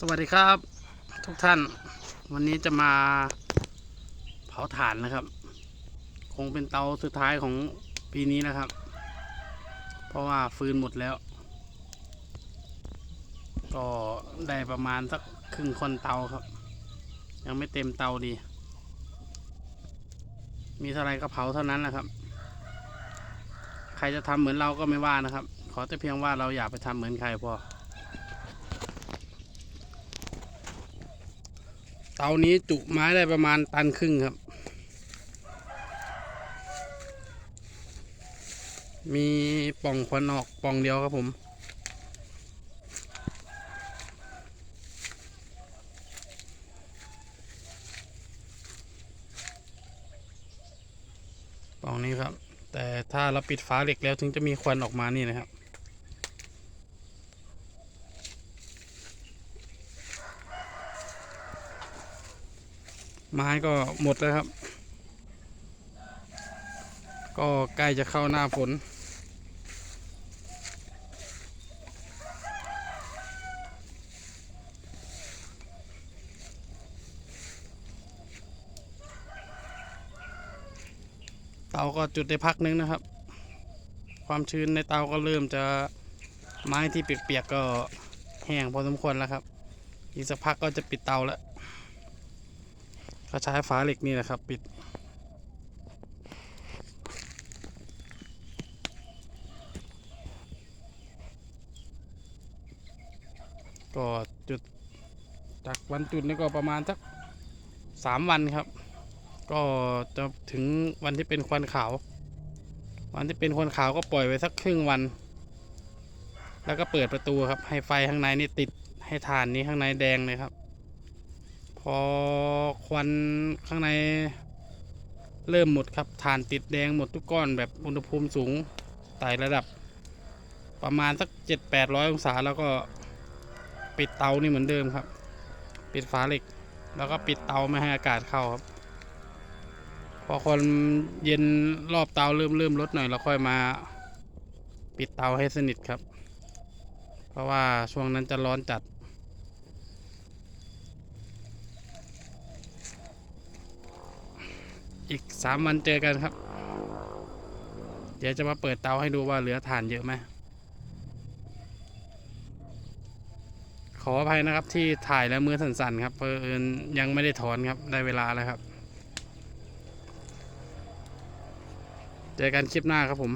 สวัสดีครับ ทุกท่าน วันนี้จะมาเผาถ่านนะครับ คงเป็นเตาสุดท้ายของปีนี้นะครับ เพราะว่าฟืนหมดแล้ว ก็ได้ประมาณสักครึ่งคนเตาครับ ยังไม่เต็มเตาดี มีเท่าไรก็เผาเท่านั้นแหละครับ ใครจะทำเหมือนเราก็ไม่ว่านะครับ ขอแต่เพียงว่าเราอย่าไปทำเหมือนใครพอ เตานี้จุไม้ได้ประมาณตันครึ่งครับ มีป่องควันออกป่องเดียวครับผม ป่องนี้ครับ แต่ถ้าเราปิดฝาเหล็กแล้วถึงจะมีควันออกมานี่นะครับ ไม้ก็หมดแล้วครับ ก็ใกล้จะเข้าหน้าฝน เตาก็จุดได้พักนึงนะครับ ความชื้นในเตาก็เริ่มจะไม้ที่เปียกๆก็แห้งพอสมควรแล้วครับ อีกสักพักก็จะปิดเตาแล้ว ก็ใช้ฝาเหล็กนี่แหละครับ ปิด ก็จุดจากวันจุดนี่ก็ประมาณสักสามวันครับ ก็จะถึงวันที่เป็นควันขาว วันที่เป็นควันขาวก็ปล่อยไว้สักครึ่งวัน แล้วก็เปิดประตูครับ ให้ไฟข้างในนี่ติดให้ฐานนี้ข้างในแดงเลยครับ อควันข้างในเริ่มหมดครับฐานติดแดงหมดทุกก้อนแบบอุณหภูมิสูงไต่ระดับ ประมาณสักเจ็ดแปดร้อยองศาแล้วก็ปิดเตานี่เหมือนเดิมครับ ปิดฝาเหล็ก แล้วก็ปิดเตาไม่ให้อากาศเข้าครับ พอคนเย็นรอบเตาเริ่มเริ่มลดหน่อยเราค่อยมา ปิดเตาให้สนิทครับ เพราะว่าช่วงนั้นจะร้อนจัด อีกสามวันเจอกันครับ เดี๋ยวจะมาเปิดเตาให้ดูว่าเหลือถ่านเยอะไหมขออภัยนะครับที่ถ่ายแล้วมือสั่นๆครับเพราะเอิญยังไม่ได้ถอนครับได้เวลาแล้วครับ เจอกันคลิปหน้าครับผม